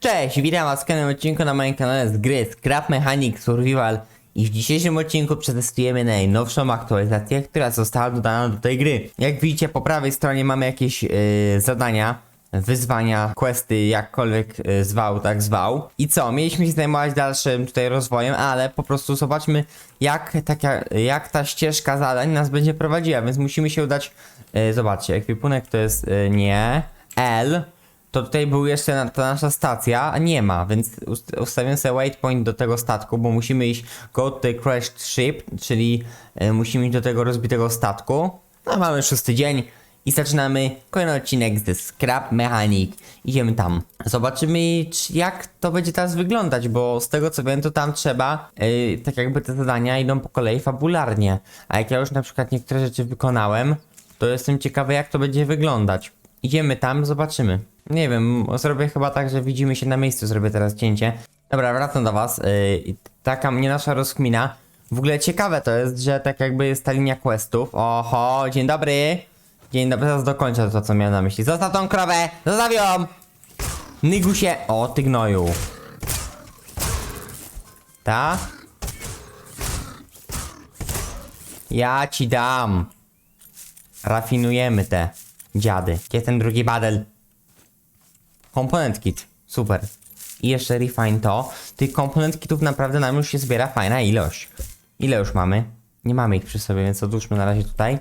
Cześć, witam was w kolejnym odcinku na moim kanale z gry Scrap Mechanic Survival i w dzisiejszym odcinku przetestujemy najnowszą aktualizację, która została dodana do tej gry. Jak widzicie po prawej stronie mamy jakieś yy, zadania, wyzwania, questy, jakkolwiek yy, zwał, tak zwał. I co, mieliśmy się zajmować dalszym tutaj rozwojem, ale po prostu zobaczmy jak, jak ta ścieżka zadań nas będzie prowadziła, więc musimy się udać, yy, zobaczcie, ekwipunek to jest, yy, nie, L, to tutaj był jeszcze na, ta nasza stacja, a nie ma, więc ust- ustawiam sobie waypoint do tego statku, bo musimy iść go to the crashed ship, czyli e, musimy iść do tego rozbitego statku. No mamy szósty dzień i zaczynamy kolejny odcinek ze Scrap Mechanic. Idziemy tam. Zobaczymy czy, jak to będzie teraz wyglądać, bo z tego co wiem to tam trzeba, e, tak jakby te zadania idą po kolei fabularnie. A jak ja już na przykład niektóre rzeczy wykonałem, to jestem ciekawy jak to będzie wyglądać. Idziemy tam, zobaczymy. Nie wiem, zrobię chyba tak, że widzimy się na miejscu, zrobię teraz cięcie. Dobra, wracam do was. Yy, taka mnie nasza rozkmina. W ogóle ciekawe to jest, że tak jakby jest ta linia questów. Oho, dzień dobry. Dzień dobry, zaraz dokończę to, co miałem na myśli. Zostaw tą krowę! Zostaw ją! Nygusie! O, ty gnoju. Ta? Ja ci dam. Rafinujemy te dziady. Gdzie ten drugi badel? Komponent kit. Super. I jeszcze refine to. Tych komponent kitów naprawdę nam już się zbiera fajna ilość. Ile już mamy? Nie mamy ich przy sobie, więc odłóżmy na razie tutaj.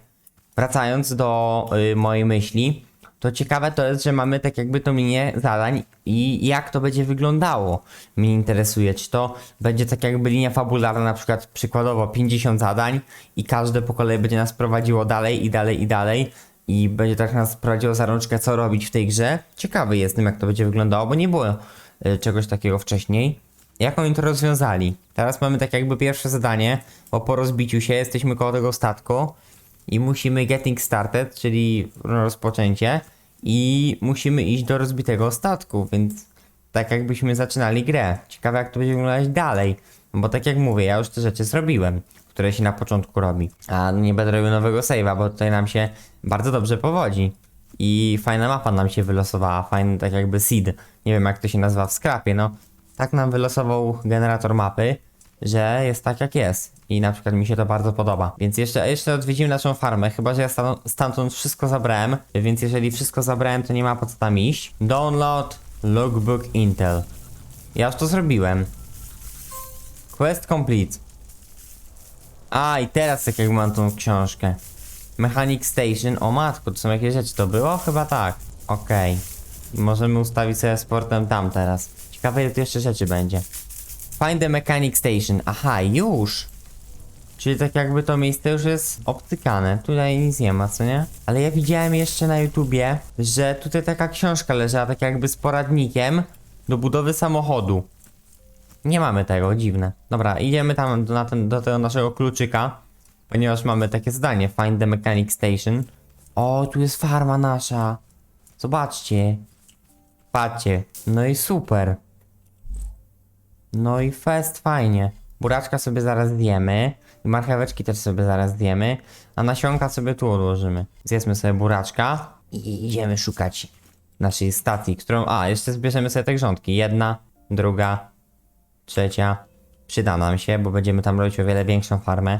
Wracając do y, mojej myśli, to ciekawe to jest, że mamy tak jakby tą linię zadań i jak to będzie wyglądało. Mnie interesuje, czy to będzie tak jakby linia fabularna, na przykład przykładowo 50 zadań i każde po kolei będzie nas prowadziło dalej i dalej i dalej i będzie tak nas prowadziło za rączkę, co robić w tej grze. Ciekawy jestem, jak to będzie wyglądało, bo nie było y, czegoś takiego wcześniej. Jak oni to rozwiązali? Teraz mamy tak jakby pierwsze zadanie, bo po rozbiciu się jesteśmy koło tego statku i musimy getting started, czyli rozpoczęcie i musimy iść do rozbitego statku, więc tak jakbyśmy zaczynali grę. Ciekawe jak to będzie wyglądać dalej, bo tak jak mówię, ja już te rzeczy zrobiłem, które się na początku robi. A nie będę robił nowego save'a, bo tutaj nam się bardzo dobrze powodzi. I fajna mapa nam się wylosowała, fajny tak jakby seed. Nie wiem jak to się nazywa w scrapie, no. Tak nam wylosował generator mapy, że jest tak jak jest. I na przykład mi się to bardzo podoba. Więc jeszcze, jeszcze odwiedzimy naszą farmę, chyba że ja stamtąd wszystko zabrałem. Więc jeżeli wszystko zabrałem, to nie ma po co tam iść. Download logbook Intel. Ja już to zrobiłem. Quest complete. A, i teraz tak jak mam tą książkę. Mechanic Station. O matko, to są jakieś rzeczy. To było? Chyba tak. Okej. Możemy ustawić sobie sportem tam teraz. Ciekawe ile tu jeszcze rzeczy będzie. Find the Mechanic Station. Aha, już. Czyli tak jakby to miejsce już jest obcykane. Tutaj nic nie ma, co nie? Ale ja widziałem jeszcze na YouTubie, że tutaj taka książka leżała tak jakby z poradnikiem do budowy samochodu. Nie mamy tego, dziwne. Dobra, idziemy tam do, na ten, do tego naszego kluczyka, ponieważ mamy takie zdanie, find the mechanic station. O, tu jest farma nasza. Zobaczcie. Patrzcie. No i super. No i fest, fajnie. Buraczka sobie zaraz zjemy. I marcheweczki też sobie zaraz zjemy. A nasionka sobie tu odłożymy. Zjedzmy sobie buraczka. I idziemy szukać naszej stacji, którą... A, jeszcze zbierzemy sobie te grządki. Jedna, druga, trzecia. Przyda nam się, bo będziemy tam robić o wiele większą farmę.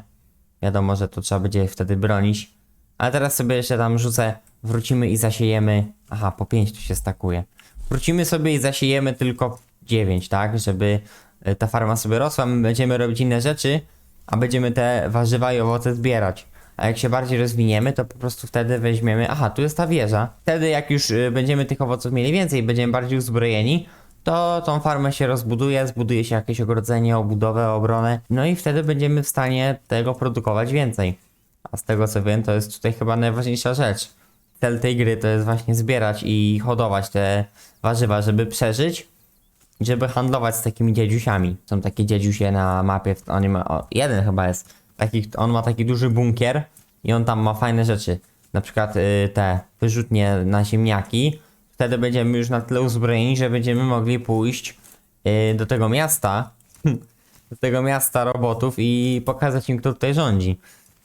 Wiadomo, że to trzeba będzie wtedy bronić. Ale teraz sobie jeszcze tam rzucę, wrócimy i zasiejemy. Aha, po 5 tu się stakuje. Wrócimy sobie i zasiejemy tylko 9, tak? Żeby e, ta farma sobie rosła. My będziemy robić inne rzeczy, a będziemy te warzywa i owoce zbierać. A jak się bardziej rozwiniemy, to po prostu wtedy weźmiemy. Aha, tu jest ta wieża. Wtedy, jak już y, będziemy tych owoców mieli więcej, będziemy bardziej uzbrojeni, to tą farmę się rozbuduje, zbuduje się jakieś ogrodzenie, obudowę, obronę, no i wtedy będziemy w stanie tego produkować więcej. A z tego co wiem, to jest tutaj chyba najważniejsza rzecz. Cel tej gry to jest właśnie zbierać i hodować te warzywa, żeby przeżyć żeby handlować z takimi dziedziusiami. Są takie dziedziusie na mapie, on ma, o, jeden chyba jest, taki, on ma taki duży bunkier i on tam ma fajne rzeczy. Na przykład y, te wyrzutnie na ziemniaki. Wtedy będziemy już na tyle uzbrojeni, że będziemy mogli pójść y, do tego miasta, do tego miasta robotów i pokazać im, kto tutaj rządzi.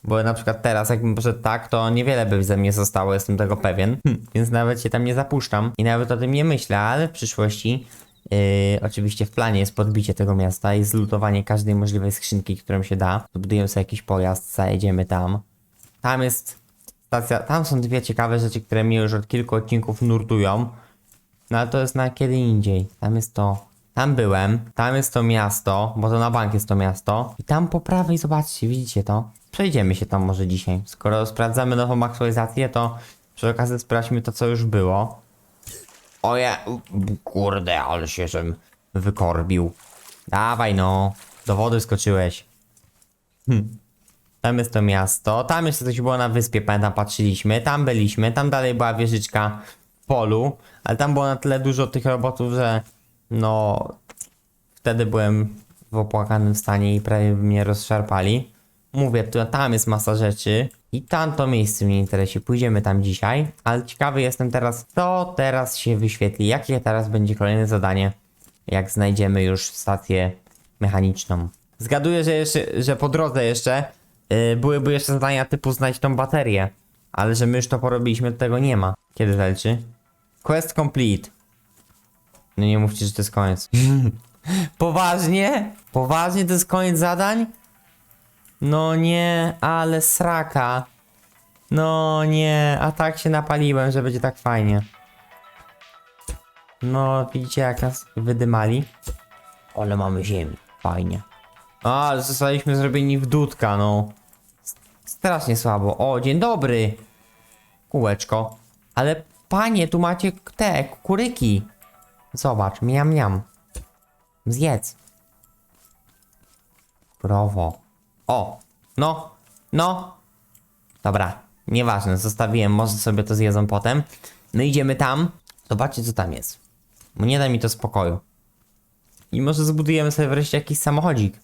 Bo na przykład teraz, jakbym poszedł tak, to niewiele by ze mnie zostało, jestem tego pewien. Więc nawet się tam nie zapuszczam i nawet o tym nie myślę, ale w przyszłości Yy, oczywiście w planie jest podbicie tego miasta i zlutowanie każdej możliwej skrzynki, którą się da. Zbudujemy sobie jakiś pojazd, zajedziemy tam. Tam jest stacja, tam są dwie ciekawe rzeczy, które mnie już od kilku odcinków nurtują. No ale to jest na kiedy indziej. Tam jest to. Tam byłem, tam jest to miasto, bo to na bank jest to miasto. I tam po prawej, zobaczcie, widzicie to? Przejdziemy się tam może dzisiaj. Skoro sprawdzamy nową aktualizację, to przy okazji sprawdźmy to, co już było. Oje, kurde, ale się żem wykorbił. Dawaj no, do wody skoczyłeś. Hm. Tam jest to miasto, tam jeszcze coś było na wyspie, pamiętam, patrzyliśmy, tam byliśmy, tam dalej była wieżyczka w polu, ale tam było na tyle dużo tych robotów, że no wtedy byłem w opłakanym stanie i prawie mnie rozszarpali. Mówię, tu, tam jest masa rzeczy i tamto miejsce mnie interesuje. Pójdziemy tam dzisiaj, ale ciekawy jestem teraz, co teraz się wyświetli, jakie teraz będzie kolejne zadanie, jak znajdziemy już stację mechaniczną. Zgaduję, że, jeszcze, że po drodze jeszcze yy, byłyby jeszcze zadania typu znajdź tą baterię, ale że my już to porobiliśmy, to tego nie ma. Kiedy zalczy? Quest complete. No nie mówcie, że to jest koniec. Poważnie? Poważnie to jest koniec zadań? No nie, ale sraka. No nie, a tak się napaliłem, że będzie tak fajnie. No, widzicie jak nas wydymali? Ale mamy ziemi, fajnie. A, zostaliśmy zrobieni w dudka, no. Strasznie słabo. O, dzień dobry. Kółeczko. Ale panie, tu macie te kukuryki. Zobacz, miam miam. Zjedz. Krowo. O, no, no. Dobra, nieważne, zostawiłem, może sobie to zjedzą potem. No idziemy tam. Zobaczcie, co tam jest. Bo nie da mi to spokoju. I może zbudujemy sobie wreszcie jakiś samochodzik.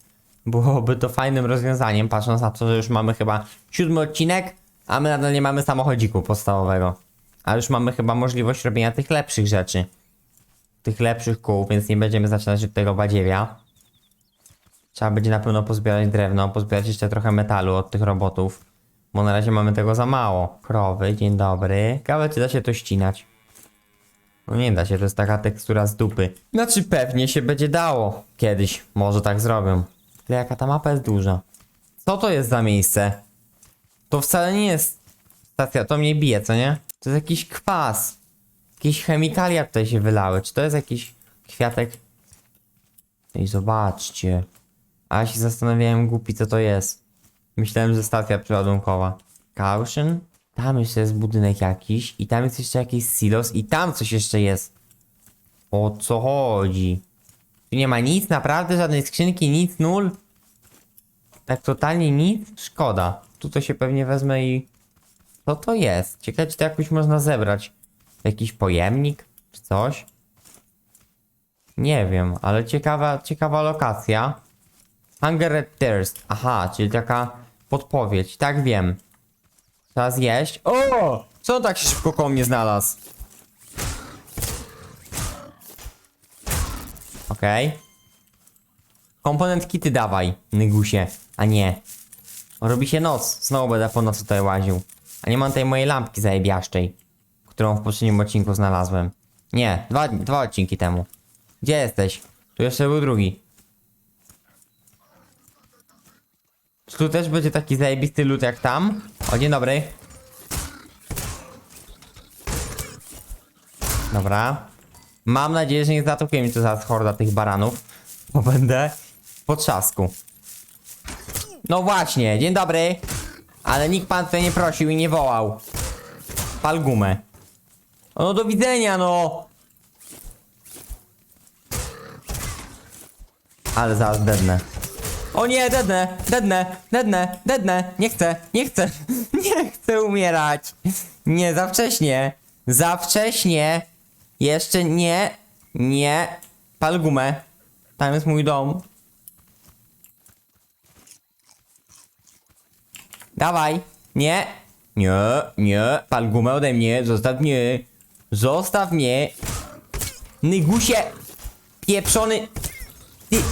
Byłoby to fajnym rozwiązaniem, patrząc na to, że już mamy chyba siódmy odcinek, a my nadal nie mamy samochodziku podstawowego. A już mamy chyba możliwość robienia tych lepszych rzeczy. Tych lepszych kół, więc nie będziemy zaczynać od tego badziewia. Trzeba będzie na pewno pozbierać drewno, pozbierać jeszcze trochę metalu od tych robotów. Bo na razie mamy tego za mało. Krowy, dzień dobry. Ciekawe, czy da się to ścinać. No nie da się, to jest taka tekstura z dupy. Znaczy pewnie się będzie dało. Kiedyś, może tak zrobią. Ale jaka ta mapa jest duża. Co to jest za miejsce? To wcale nie jest stacja, to mnie bije, co nie? To jest jakiś kwas. Jakieś chemikalia tutaj się wylały. Czy to jest jakiś kwiatek? Ej, zobaczcie. A ja się zastanawiałem głupi co to jest. Myślałem, że stacja przeładunkowa. Caution? Tam jeszcze jest budynek jakiś i tam jest jeszcze jakiś silos i tam coś jeszcze jest. O co chodzi? Tu nie ma nic, naprawdę? Żadnej skrzynki, nic, nul? Tak totalnie nic? Szkoda. Tu to się pewnie wezmę i... Co to jest? Ciekawe, czy to jakoś można zebrać. Jakiś pojemnik? Czy coś? Nie wiem, ale ciekawa, ciekawa lokacja. Hunger and Thirst. Aha, czyli taka podpowiedź. Tak wiem. Trzeba zjeść. O! Co on tak się szybko koło mnie znalazł? Okej. Komponent kity dawaj, Nygusie. A nie. Robi się noc. Znowu będę po nocy tutaj łaził. A nie mam tej mojej lampki zajebiaszczej, którą w poprzednim odcinku znalazłem. Nie, dwa, dwa odcinki temu. Gdzie jesteś? Tu jeszcze był drugi. Czy tu też będzie taki zajebisty lód jak tam? O, dzień dobry. Dobra. Mam nadzieję, że nie zaatakuje mi tu zaraz horda tych baranów, bo będę po trzasku. No właśnie, dzień dobry. Ale nikt pan tutaj nie prosił i nie wołał. Pal gumę. No do widzenia, no. Ale zaraz dednę. O nie, dednę, dednę, dednę, dednę. Nie chcę, nie chcę, nie chcę umierać. Nie, za wcześnie. Za wcześnie. Jeszcze nie, nie. Pal gumę. Tam jest mój dom. Dawaj. Nie. Nie, nie. Pal gumę ode mnie. Zostaw mnie. Zostaw mnie. Nygusie. Pieprzony. Ty.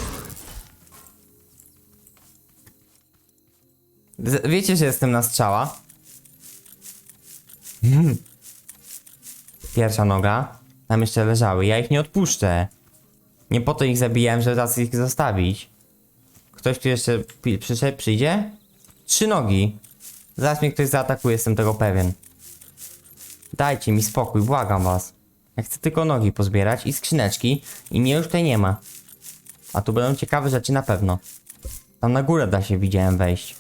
Wiecie, że jestem na strzała? Pierwsza noga. Tam jeszcze leżały. Ja ich nie odpuszczę. Nie po to ich zabijałem, żeby teraz ich zostawić. Ktoś tu jeszcze przyszedł, przyjdzie? Trzy nogi. Zaraz mnie ktoś zaatakuje, jestem tego pewien. Dajcie mi spokój, błagam was. Ja chcę tylko nogi pozbierać i skrzyneczki i mnie już tutaj nie ma. A tu będą ciekawe rzeczy na pewno. Tam na górę da się, widziałem, wejść.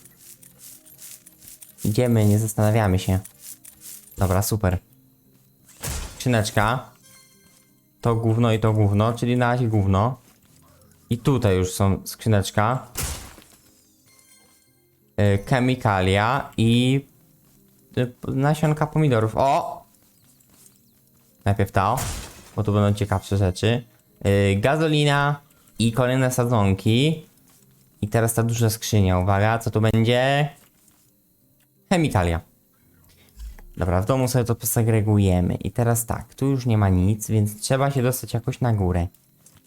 Idziemy, nie zastanawiamy się. Dobra, super. Skrzyneczka. To gówno i to gówno, czyli na razie gówno. I tutaj już są skrzyneczka. Yy, chemikalia i y, nasionka pomidorów. O! Najpierw to, bo tu będą ciekawsze rzeczy. Yy, gazolina i kolejne sadzonki. I teraz ta duża skrzynia. Uwaga, co tu będzie? Chemikalia. Dobra, w domu sobie to posegregujemy. I teraz tak, tu już nie ma nic, więc trzeba się dostać jakoś na górę.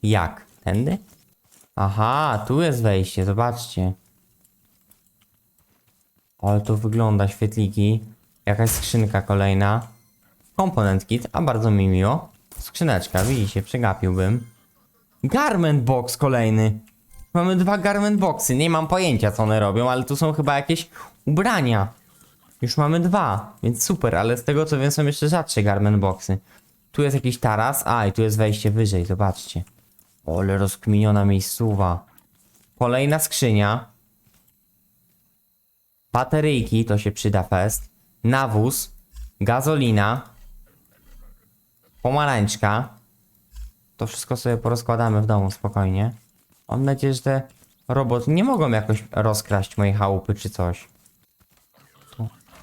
Jak? Tędy? Aha, tu jest wejście, zobaczcie. Ale to wygląda, świetliki. Jakaś skrzynka kolejna. Komponent kit, a bardzo mi miło. Skrzyneczka, widzicie, przegapiłbym. Garment box kolejny. Mamy dwa garment boxy. Nie mam pojęcia co one robią, ale tu są chyba jakieś ubrania. Już mamy dwa, więc super, ale z tego co wiem są jeszcze rzadsze garment boxy. Tu jest jakiś taras, a i tu jest wejście wyżej, zobaczcie. Ole rozkminiona miejscowa. Kolejna skrzynia. Bateryjki, to się przyda fest. Nawóz. Gazolina. Pomarańczka. To wszystko sobie porozkładamy w domu spokojnie. Mam nadzieję, że te roboty nie mogą jakoś rozkraść mojej chałupy czy coś.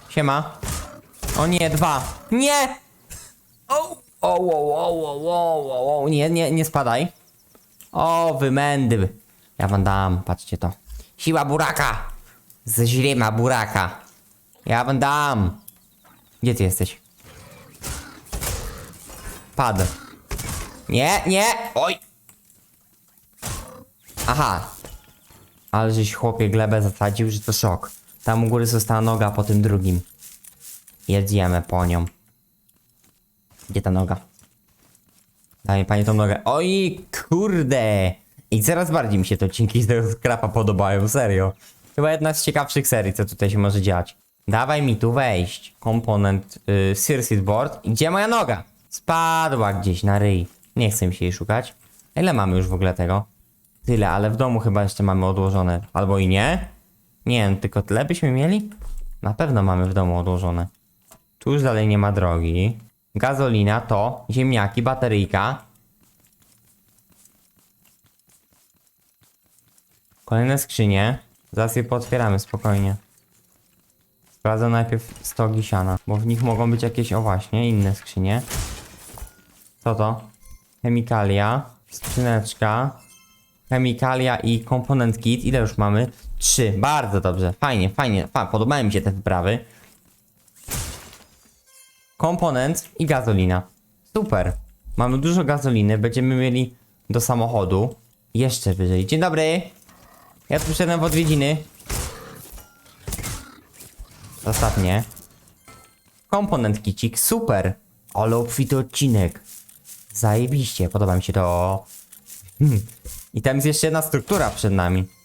Siema. O nie, dwa. Nie! O, o, o, o, o, o, o, nie, nie, nie spadaj. O, wymędy. Ja wam dam, patrzcie to. Siła buraka. Ze źrema buraka. Ja wam dam. Gdzie ty jesteś? Padł. Nie, nie! Oj! Aha. Ale żeś chłopie glebę zasadził, że to szok. Tam u góry została noga po tym drugim. Jedziemy po nią. Gdzie ta noga? Daj mi pani tą nogę. Oj, kurde! I coraz bardziej mi się te odcinki z tego skrapa podobają, serio. Chyba jedna z ciekawszych serii, co tutaj się może dziać. Dawaj mi tu wejść. Komponent y, Circuit Board. Gdzie moja noga? Spadła gdzieś na ryj. Nie chcę mi się jej szukać. Ile mamy już w ogóle tego? Tyle, ale w domu chyba jeszcze mamy odłożone. Albo i nie? Nie wiem, tylko tyle byśmy mieli? Na pewno mamy w domu odłożone. Tu już dalej nie ma drogi. Gazolina to ziemniaki, bateryjka. Kolejne skrzynie. Zaraz je pootwieramy spokojnie. Sprawdzę najpierw stogi siana, bo w nich mogą być jakieś, o właśnie, inne skrzynie. Co to? Chemikalia, skrzyneczka, chemikalia i komponent kit. Ile już mamy? Trzy. Bardzo dobrze. Fajnie, fajnie. Fa podobają mi się te wyprawy. Komponent i gazolina. Super. Mamy dużo gazoliny. Będziemy mieli do samochodu. Jeszcze wyżej. Dzień dobry. Ja tu przyszedłem w odwiedziny. Ostatnie. Komponent kicik. Super. Ale obfity odcinek. Zajebiście. Podoba mi się to. Hmm. I tam jest jeszcze jedna struktura przed nami.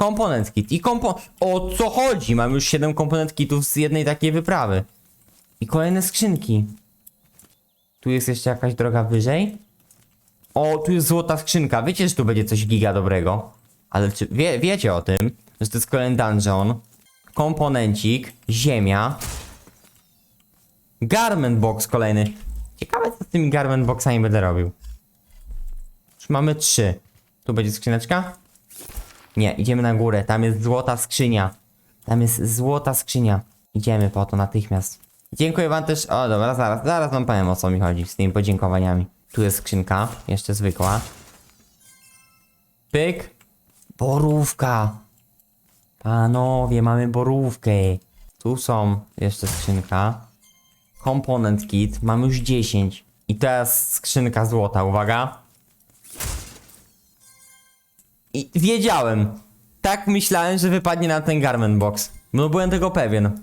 Komponent kit i kompo... O co chodzi? Mam już 7 komponent kitów z jednej takiej wyprawy. I kolejne skrzynki. Tu jest jeszcze jakaś droga wyżej. O, tu jest złota skrzynka. Wiecie, że tu będzie coś giga dobrego. Ale czy wie, wiecie o tym, że to jest kolejny dungeon. Komponencik, ziemia. Garment box kolejny. Ciekawe co z tymi garment boxami będę robił. Już mamy trzy. Tu będzie skrzyneczka? Nie, idziemy na górę. Tam jest złota skrzynia. Tam jest złota skrzynia. Idziemy po to natychmiast. Dziękuję wam też. O, dobra, zaraz, zaraz wam powiem o co mi chodzi z tymi podziękowaniami. Tu jest skrzynka, jeszcze zwykła. Pyk. Borówka. Panowie, mamy borówkę. Tu są jeszcze skrzynka. Komponent kit. Mamy już 10. I teraz skrzynka złota, uwaga. I wiedziałem. Tak myślałem, że wypadnie nam ten garment box. No byłem tego pewien.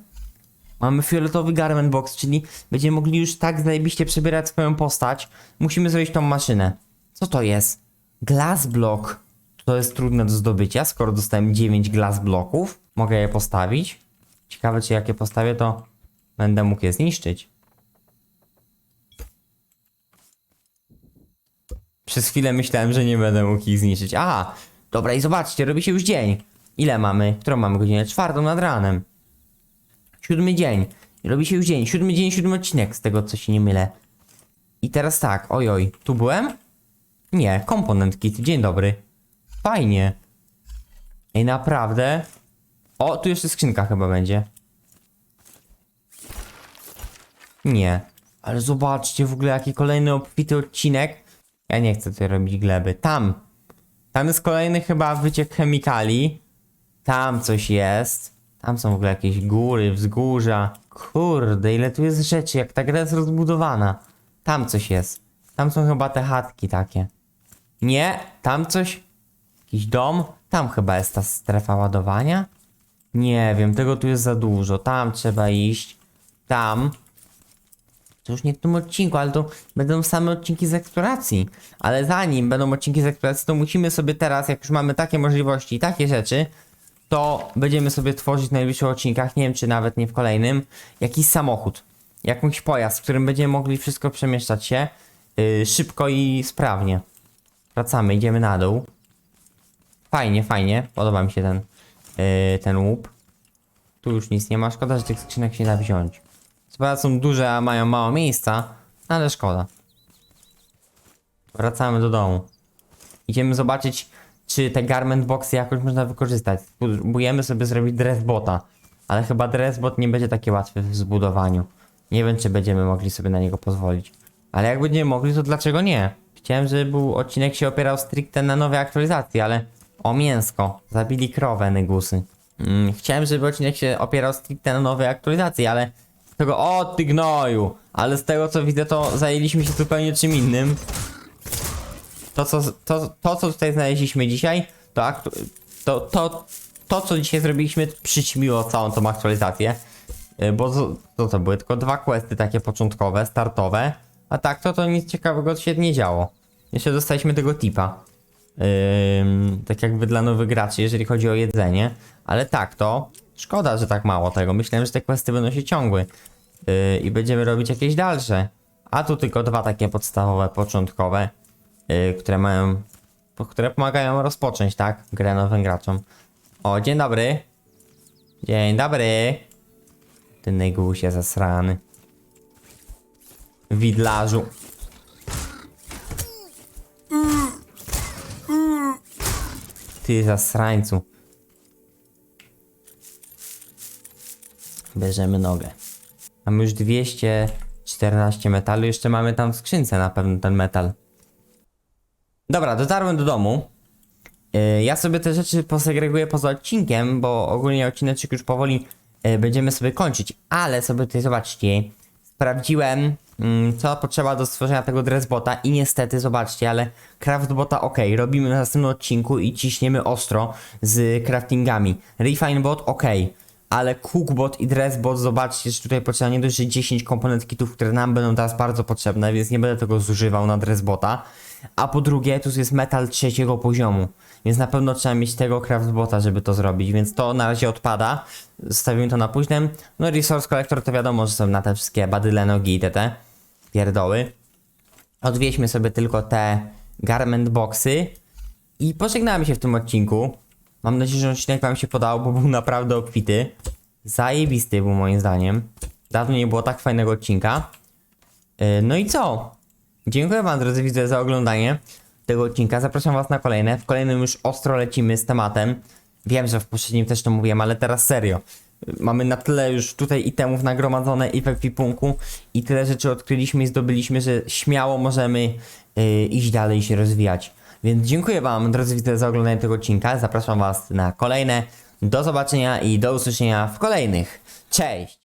Mamy fioletowy garment box, czyli będziemy mogli już tak zajebiście przebierać swoją postać. Musimy zrobić tą maszynę. Co to jest? Glass block. To jest trudne do zdobycia, skoro dostałem 9 glass bloków. Mogę je postawić. Ciekawe, czy jak je postawię, to będę mógł je zniszczyć. Przez chwilę myślałem, że nie będę mógł ich zniszczyć. Aha, dobra i zobaczcie, robi się już dzień. Ile mamy? Którą mamy godzinę? Czwartą nad ranem. Siódmy dzień. Robi się już dzień. Siódmy dzień, siódmy odcinek, z tego co się nie mylę. I teraz tak, ojoj, tu byłem? Nie, komponent kit, dzień dobry. Fajnie. Ej, naprawdę? O, tu jeszcze skrzynka chyba będzie. Nie. Ale zobaczcie w ogóle jaki kolejny obfity odcinek. Ja nie chcę tutaj robić gleby. Tam. Tam jest kolejny chyba wyciek chemikali. Tam coś jest. Tam są w ogóle jakieś góry, wzgórza. Kurde, ile tu jest rzeczy, jak ta gra jest rozbudowana. Tam coś jest. Tam są chyba te chatki takie. Nie, tam coś. Jakiś dom. Tam chyba jest ta strefa ładowania. Nie wiem, tego tu jest za dużo. Tam trzeba iść. Tam. To już nie w tym odcinku, ale to będą same odcinki z eksploracji. Ale zanim będą odcinki z eksploracji, to musimy sobie teraz, jak już mamy takie możliwości i takie rzeczy, to będziemy sobie tworzyć w najbliższych odcinkach, nie wiem czy nawet nie w kolejnym, jakiś samochód. Jakąś pojazd, w którym będziemy mogli wszystko przemieszczać się yy, szybko i sprawnie. Wracamy, idziemy na dół. Fajnie, fajnie. Podoba mi się ten, yy, ten łup. Tu już nic nie ma. Szkoda, że tych skrzynek się da wziąć. Co są duże, a mają mało miejsca, ale szkoda. Wracamy do domu. Idziemy zobaczyć, czy te garment boxy jakoś można wykorzystać. Spróbujemy sobie zrobić dressbota, ale chyba dressbot nie będzie takie łatwe w zbudowaniu. Nie wiem, czy będziemy mogli sobie na niego pozwolić. Ale jak będziemy mogli, to dlaczego nie? Chciałem, żeby był odcinek się opierał stricte na nowej aktualizacji, ale o mięsko. Zabili krowę, nygusy. Mm, chciałem, żeby odcinek się opierał stricte na nowej aktualizacji, ale tego, o ty gnoju! Ale z tego co widzę, to zajęliśmy się zupełnie czym innym. To co, to, to, co tutaj znaleźliśmy dzisiaj, to, to, to, to co dzisiaj zrobiliśmy, przyćmiło całą tą aktualizację. Yy, Bo to, to, to były tylko dwa questy takie początkowe, startowe. A tak, to to nic ciekawego się nie działo. Jeszcze dostaliśmy tego tipa. Tak jakby dla nowych graczy, jeżeli chodzi o jedzenie. Ale tak, to szkoda, że tak mało tego. Myślałem, że te questy będą się ciągły. Yy, I będziemy robić jakieś dalsze. A tu tylko dwa takie podstawowe, początkowe, yy, które mają. które pomagają rozpocząć, tak? Grę nowym graczom. O, dzień dobry. Dzień dobry. Ty negusie zasrany. Widlarzu. Ty zasrańcu. Bierzemy nogę. Mamy już 214 metalu, jeszcze mamy tam w skrzynce na pewno ten metal. Dobra, dotarłem do domu. Yy, Ja sobie te rzeczy posegreguję poza odcinkiem, bo ogólnie odcineczek już powoli yy, będziemy sobie kończyć. Ale sobie tutaj zobaczcie, sprawdziłem mm, co potrzeba do stworzenia tego dressbota i niestety zobaczcie, ale craftbota ok, robimy na następnym odcinku i ciśniemy ostro z craftingami. Refinebot ok, ale cookbot i dressbot zobaczcie, że tutaj potrzeba nie dość, że 10 komponent kitów, które nam będą teraz bardzo potrzebne, więc nie będę tego zużywał na dressbota. A po drugie, tu jest metal trzeciego poziomu, więc na pewno trzeba mieć tego craftbota, żeby to zrobić, więc to na razie odpada. Zostawimy to na późnym. No resource collector to wiadomo, że są na te wszystkie badyle, nogi i te, te pierdoły. Odwieźmy sobie tylko te garment boxy i pożegnamy się w tym odcinku. Mam nadzieję, że odcinek wam się podał, bo był naprawdę obfity. Zajebisty był moim zdaniem. Dawno nie było tak fajnego odcinka. Yy, No i co? Dziękuję wam drodzy widzowie za oglądanie tego odcinka. Zapraszam was na kolejne. W kolejnym już ostro lecimy z tematem. Wiem, że w poprzednim też to mówiłem, ale teraz serio. Mamy na tyle już tutaj itemów nagromadzone i w ekwipunku i tyle rzeczy odkryliśmy i zdobyliśmy, że śmiało możemy yy, iść dalej i się rozwijać. Więc dziękuję wam drodzy widzowie za oglądanie tego odcinka. Zapraszam was na kolejne. Do zobaczenia i do usłyszenia w kolejnych. Cześć!